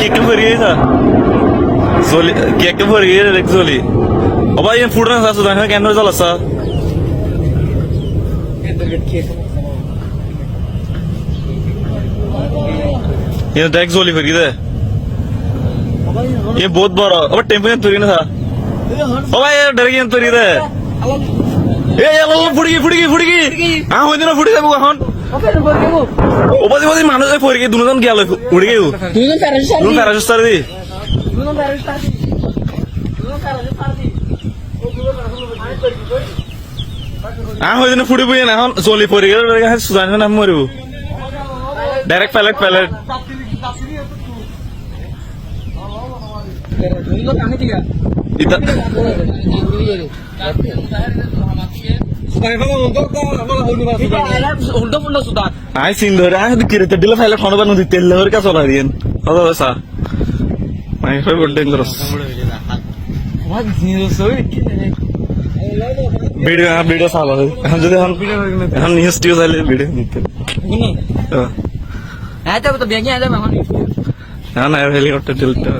কেকটা ভরে গেছে জলি কেকটা ভরে গেছে দেখ জলি ও ভাই ফুটনা আছে দেখেন কেন জল আছে ये देख जोली फिर किधर ये बहुत बड़ा अब टेम्पो तुरी ना था ओ भाई ये डर गया तुरी दे এই আলো ফুড়কি ফুড়কি আহ হইতে না ফুড়ি যাব এখন। ওপাদি ওপাদি মানুষ ফুড়কি দুজন গেল উড়ে গেল দুজন প্যারাসুট সার আহ হইতে না ফুড়ি বুঝে না এখন। চলি পড়ে গেল সুজান নাম মরিব ডাইরেক্ট পেলেট পেলেট ইতা আই সিন ধরে আই কিরে তে দিলে ফাইলে খানো বানো দিতে লহর কা চলা দিয়েন হলো সা মাই ফেভারিট ডেঞ্জারাস আমার জিনিস সই ভিডিও হ্যাঁ ভিডিও সালা এখন যদি এখন এখন নিউজ টিউজ আইলে ভিডিও দিতে হ্যাঁ হ্যাঁ তো বেগে আইলাম এখন না হেলিকপ্টার টিলটা